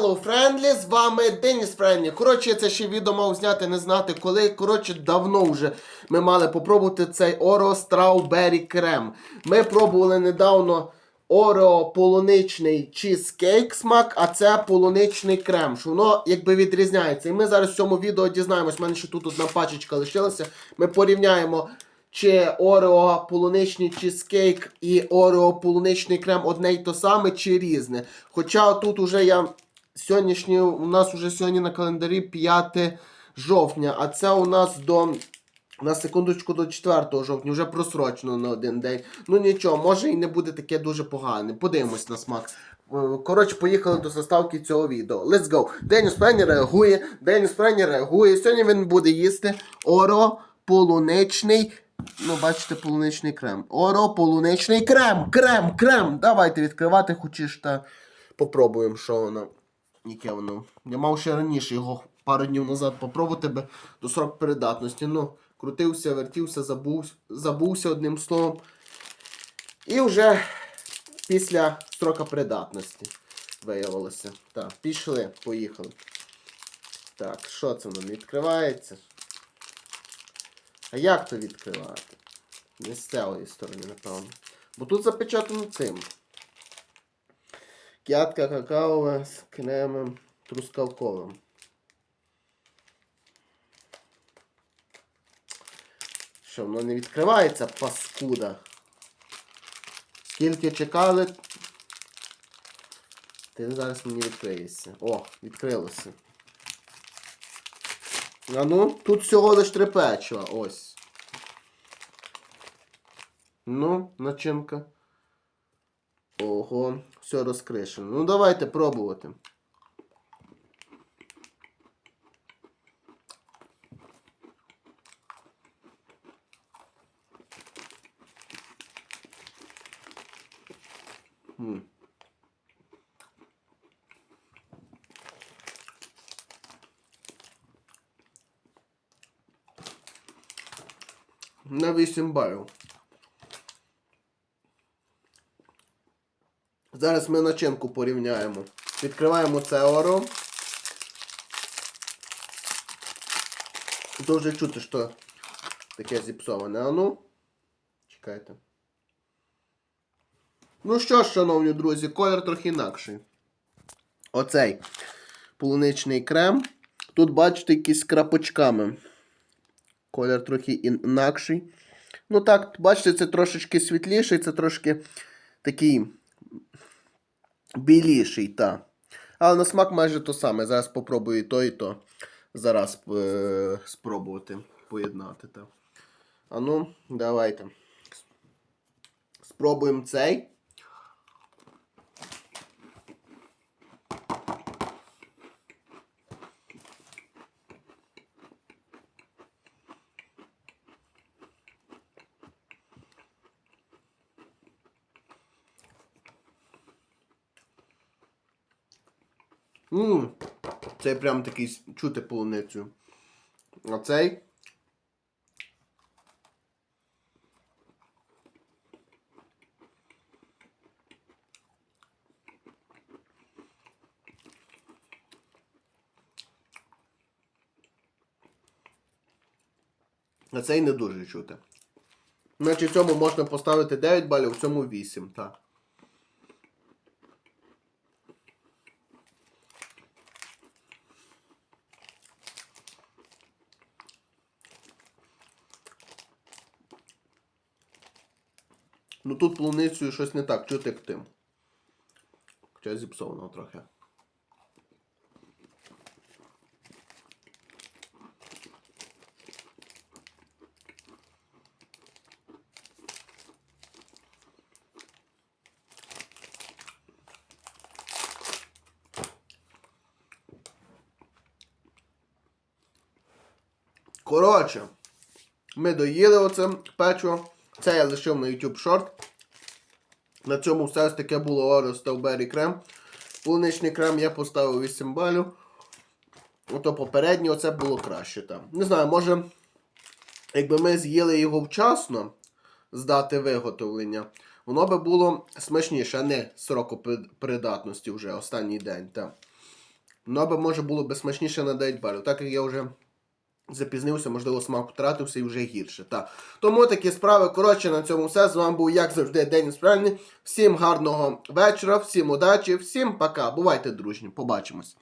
Hello, Friendly, з вами Деніс Френдлі. Коротше, це ще відео мав зняти, не знати коли. Коротше, давно вже ми мали попробувати цей Oro Strawberry крем. Ми пробували недавно Орео полуничний чізкейк смак, а це полуничний крем. Що воно якби відрізняється. І ми зараз в цьому відео дізнаємось. У мене ще тут одна пачечка лишилася. Ми порівняємо. Чи Орео полуничний чізкейк і Орео полуничний крем одне й то саме, чи різне. Хоча тут уже я сьогоднішній, у нас уже сьогодні на календарі 5 жовтня, а це у нас до. На секундочку до 4 жовтня, вже просрочено на один день. Ну нічого, може і не буде таке дуже погане. Подивимось на смак. Е, Коротше, поїхали до заставки цього відео. Let's go. Деніс Пенні реагує. Деніс Пенні реагує. Сьогодні він буде їсти Оро полуничний. Ну, бачите, полуничний крем. Оро, полуничний крем! Крем! Крем! Давайте відкривати, хочеш та попробуємо, що воно. Яке воно. Я мав ще раніше його пару днів назад попробувати би до срок передатності. Ну, крутився, вертівся, забув, забувся одним словом. І вже після строка придатності виявилося. Так, пішли, поїхали. Так, що це воно відкривається? А як то відкривати? Не з цієї сторони, напевно. Бо тут запечатано цим. Кятка какаова з кремом трускавковим. Що, воно не відкривається, паскуда. Скільки чекали. Ти зараз мені відкриєшся. О, відкрилося. А ну, тут всього лиш три печива. Ось. Ну, начинка. Ого, все розкришено. Ну давайте пробувати. М. На 8 балів. Зараз ми начинку порівняємо. Відкриваємо це оро. Тут чути, що таке зіпсоване. А ну. Чекайте. Ну що ж, шановні друзі, колір трохи інакший. Оцей полуничний крем. Тут, бачите, якісь крапочками. Колір трохи інакший. Ну так, бачите, це трошечки світліший, це трошки такий біліший, та. Але на смак майже то саме. Зараз попробую і то, і то. Зараз е- спробувати поєднати. Та. А ну, давайте. Спробуємо цей. Ммм, цей прям такий чути полуницю. А цей. А цей не дуже чути. Значить, цьому можна поставити 9 балів, в цьому 8, так. Ну тут полуницею щось не так, чути як тим. Хоча зіпсовано трохи. Коротше, ми доїли оце печиво. Це я лишив на YouTube Short. На цьому все ось таке було Oreo Strawberry крем. Полуничний крем я поставив 8 балів. Ото попереднє оце було краще там. Не знаю, може, якби ми з'їли його вчасно з дати виготовлення, воно би було смачніше, а не сроку придатності вже останній день. Та. Ну, аби може було би смачніше на 9 балів. Так як я вже запізнився, можливо, смак втратився і вже гірше. Та. Тому такі справи. Коротше, на цьому все. З вами був, як завжди, День Справний. Всім гарного вечора, всім удачі, всім пока. Бувайте дружні. Побачимось.